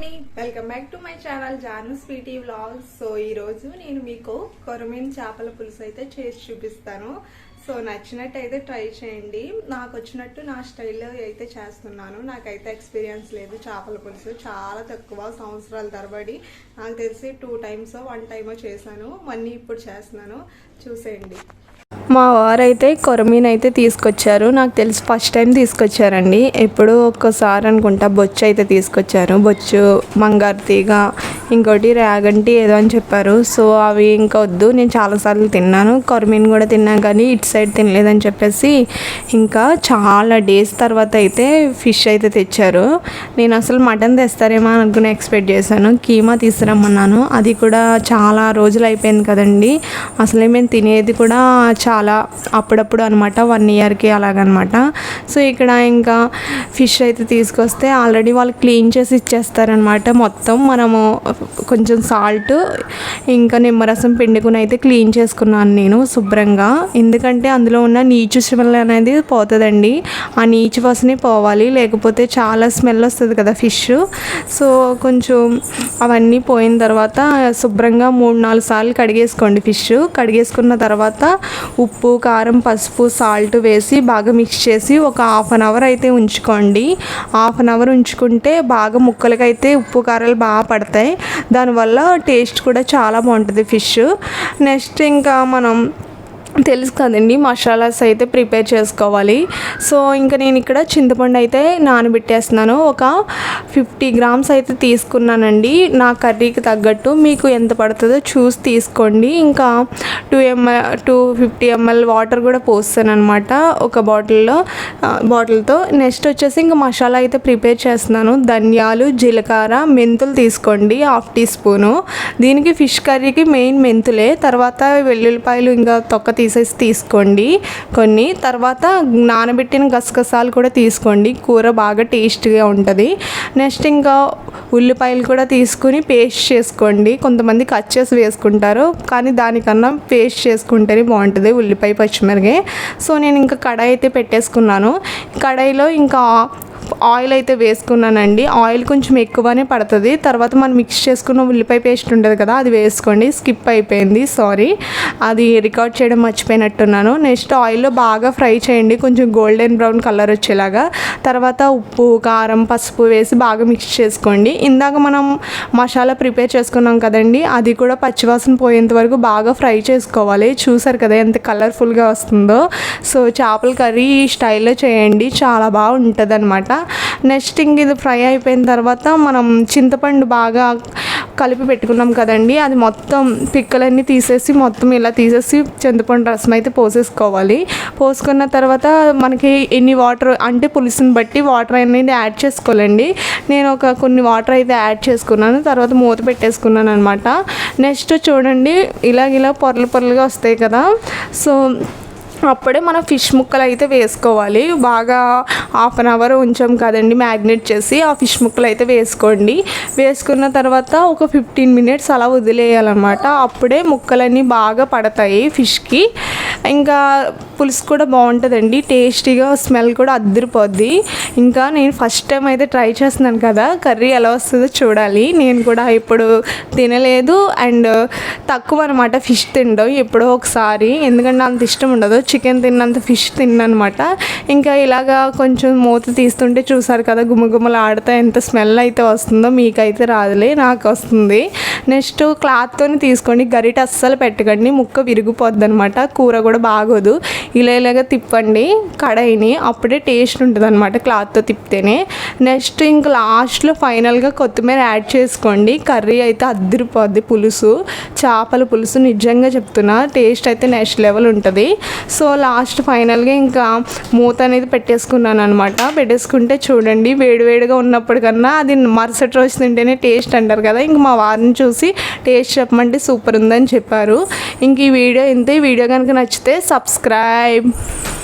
అండి. Welcome back to my channel Janu sweety vlogs so ఈరోజు నేను మీకు కొరమీన్ చేపల పులుసు అయితే చేసి చూపిస్తాను. సో నచ్చినట్టయితే ట్రై చేయండి. నాకు వచ్చినట్టు నా స్టైల్లో అయితే చేస్తున్నాను. నాకైతే ఎక్స్పీరియన్స్ లేదు చేపల పులుసు. చాలా తక్కువ సంవత్సరాల తరబడి. నాకు తెలిసి టూ టైమ్స్ వన్ టైమో చేశాను. మళ్ళీ ఇప్పుడు చేస్తున్నాను. చూసేయండి. మా వారైతే కొరమీన్ అయితే తీసుకొచ్చారు. నాకు తెలిసి ఫస్ట్ టైం తీసుకొచ్చారండి. ఎప్పుడు ఒక్కసారి అనుకుంటా బొచ్చు అయితే తీసుకొచ్చారు. బొచ్చు మంగారు తీగ ఇంకోటి ర్యాగంటి ఏదో అని చెప్పారు. సో అవి ఇంకా వద్దు. నేను చాలాసార్లు తిన్నాను. కొరమీన్ కూడా తిన్నాను కానీ ఇటు సైడ్ తినలేదని చెప్పేసి ఇంకా చాలా డేస్ తర్వాత అయితే ఫిష్ అయితే తెచ్చారు. నేను అసలు మటన్ తెస్తారేమో అనుకుని ఎక్స్పెక్ట్ చేశాను. కీమా తీసుకురమ్మన్నాను. అది కూడా చాలా రోజులు అయిపోయింది కదండి. అసలే మేము తినేది కూడా చాలా అలా అప్పుడప్పుడు అనమాట వన్ ఇయర్కి అలాగనమాట. సో ఇక్కడ ఇంకా ఫిష్ అయితే తీసుకొస్తే ఆల్రెడీ వాళ్ళు క్లీన్ చేసి ఇచ్చేస్తారనమాట మొత్తం మనము కొంచెం సాల్ట్ ఇంకా నిమ్మరసం పిండుకుని అయితే క్లీన్ చేసుకున్నాను నేను శుభ్రంగా. ఎందుకంటే అందులో ఉన్న నీచు స్మెల్ అనేది పోతుందండి. ఆ నీచు వాసన పోవాలి లేకపోతే చాలా స్మెల్ వస్తుంది కదా ఫిష్ సో కొంచెం అవన్నీ పోయిన తర్వాత శుభ్రంగా మూడు నాలుగు సార్లు కడిగేసుకోండి ఫిష్ కడిగేసుకున్న తర్వాత ఉప్పు ఉప్పు కారం పసుపు సాల్ట్ వేసి బాగా మిక్స్ చేసి ఒక హాఫ్ అన్ అవర్ అయితే ఉంచుకోండి. హాఫ్ అన్ అవర్ ఉంచుకుంటే బాగా ముక్కలకైతే ఉప్పు కారాలు బాగా పడతాయి. దానివల్ల టేస్ట్ కూడా చాలా బాగుంటుంది ఫిష్. నెక్స్ట్ ఇంకా మనం తెలుసు కదండి మసాలాస్ అయితే ప్రిపేర్ చేసుకోవాలి. సో ఇంకా నేను ఇక్కడ చింతపండు అయితే నానబెట్టేస్తున్నాను. ఒక ఫిఫ్టీ గ్రామ్స్ అయితే తీసుకున్నానండి. నా కర్రీకి తగ్గట్టు మీకు ఎంత పడుతుందో చూసి తీసుకోండి. ఇంకా two ml two fifty ml water కూడా పోస్తాను అనమాట ఒక బాటిల్లో బాటిల్తో నెక్స్ట్ వచ్చేసి ఇంకా మసాలా అయితే ప్రిపేర్ చేస్తున్నాను. ధనియాలు జీలకర్ర మెంతులు తీసుకోండి హాఫ్ టీ స్పూను దీనికి ఫిష్ కర్రీకి మెయిన్ మెంతులే. తర్వాత వెల్లుల్లిపాయలు ఇంకా తొక్క తీసేసి తీసుకోండి కొన్ని. తర్వాత నానబెట్టిన గసగసాలు కూడా తీసుకోండి. కూర బాగా టేస్ట్గా ఉంటుంది. నెక్స్ట్ ఇంకా ఉల్లిపాయలు కూడా తీసుకుని పేస్ట్ చేసుకోండి. కొంతమంది కట్ చేసి వేసుకుంటారు కానీ దానికన్నా పేస్ట్ చేసుకుంటేనే బాగుంటుంది ఉల్లిపాయ పచ్చిమిరకాయ సో నేను ఇంకా కడాయి అయితే పెట్టేసుకున్నాను. కడాయిలో ఇంకా ఆయిల్ అయితే వేసుకున్నానండి. ఆయిల్ కొంచెం ఎక్కువనే పడుతుంది. తర్వాత మనం మిక్స్ చేసుకున్న ఉల్లిపాయ పేస్ట్ ఉంటుంది కదా అది వేసుకోండి. స్కిప్ అయిపోయింది. సారీ. అది రికార్డ్ చేయడం మర్చిపోయినట్టున్నాను. నెక్స్ట్ ఆయిల్లో బాగా ఫ్రై చేయండి. కొంచెం గోల్డెన్ బ్రౌన్ కలర్ వచ్చేలాగా. తర్వాత ఉప్పు కారం పసుపు వేసి బాగా మిక్స్ చేసుకోండి. ఇందాక మనం మసాలా ప్రిపేర్ చేసుకున్నాం కదండి అది కూడా పచ్చివాసన పోయేంత వరకు బాగా ఫ్రై చేసుకోవాలి. చూసారు కదా ఎంత కలర్ఫుల్గా వస్తుందో. సో చేపల కర్రీ ఈ స్టైల్లో చేయండి. చాలా బాగా ఉంటుంది అనమాట నెక్స్ట్ ఇంక ఇది ఫ్రై అయిపోయిన తర్వాత మనం చింతపండు బాగా కలిపి పెట్టుకున్నాం కదండి. అది మొత్తం పిక్కలన్నీ తీసేసి మొత్తం ఇలా తీసేసి చింతపండు రసం అయితే పోసేసుకోవాలి. పోసుకున్న తర్వాత మనకి ఎన్ని వాటర్ అంటే పులుసుని బట్టి వాటర్ అనేది యాడ్ చేసుకోవాలండి. నేను ఒక కొన్ని వాటర్ అయితే యాడ్ చేసుకున్నాను. తర్వాత మూత పెట్టేసుకున్నాను అనమాట నెక్స్ట్ చూడండి ఇలాగిలా ఇలా పొరలు పొరలుగా వస్తాయి కదా. సో అప్పుడే మనం ఫిష్ ముక్కలు అయితే వేసుకోవాలి. బాగా హాఫ్ అన్ అవర్ ఉంచాం కదండి మ్యాగ్నెట్ చేసి ఆ ఫిష్ ముక్కలు అయితే వేసుకోండి. వేసుకున్న తర్వాత ఒక ఫిఫ్టీన్ మినిట్స్ అలా వదిలేయాలన్నమాట. అప్పుడే ముక్కలన్నీ బాగా పడతాయి ఫిష్కి. ఇంకా పులుసు కూడా బాగుంటుందండి. టేస్టీగా స్మెల్ కూడా అద్దరిపోద్ది. ఇంకా నేను ఫస్ట్ టైం అయితే ట్రై చేస్తున్నాను కదా కర్రీ ఎలా వస్తుందో చూడాలి. నేను కూడా ఇప్పుడు తినలేదు. అండ్ తక్కువ అనమాట ఫిష్ తినడం ఎప్పుడో ఒకసారి. ఎందుకంటే అంత ఇష్టం ఉండదు. చికెన్ తిన్నంత ఫిష్ తిన్ననమాట. ఇంకా ఇలాగా కొంచెం మూత తీస్తుంటే చూసారు కదా గుమ్మగుమ్మలు ఆడితే ఎంత స్మెల్ అయితే వస్తుందో మీకైతే రాదులే నాకు వస్తుంది. నెక్స్ట్ క్లాత్తో తీసుకోండి. గరిట అస్సలు పెట్టకండి. ముక్క విరిగిపోద్ది అనమాట కూర కూడా బాగోదు. ఇలా ఇలాగా తిప్పండి కడాయిని అప్పుడే టేస్ట్ ఉంటుంది అనమాట క్లాత్తో తిప్పితేనే. నెక్స్ట్ ఇంక లాస్ట్లో ఫైనల్గా కొత్తిమీర యాడ్ చేసుకోండి. కర్రీ అయితే అద్దరిపోద్ది పులుసు. చేపల పులుసు నిజంగా చెప్తున్నా టేస్ట్ అయితే నెక్స్ట్ లెవెల్ ఉంటుంది. సో లాస్ట్ ఫైనల్గా ఇంకా మూత అనేది పెట్టేసుకున్నాను అనమాట పెట్టేసుకుంటే చూడండి వేడివేడిగా ఉన్నప్పటికన్నా అది మరుసటి రోజు తింటేనే టేస్ట్ అంటారు కదా. ఇంక మా వారిని చూసి టేస్ట్ చెప్పమంటే సూపర్ ఉందని చెప్పారు. ఇంక ఈ వీడియో ఇంతే. ఈ వీడియో కనుక నచ్చితే సబ్స్క్రైబ్ subscribe.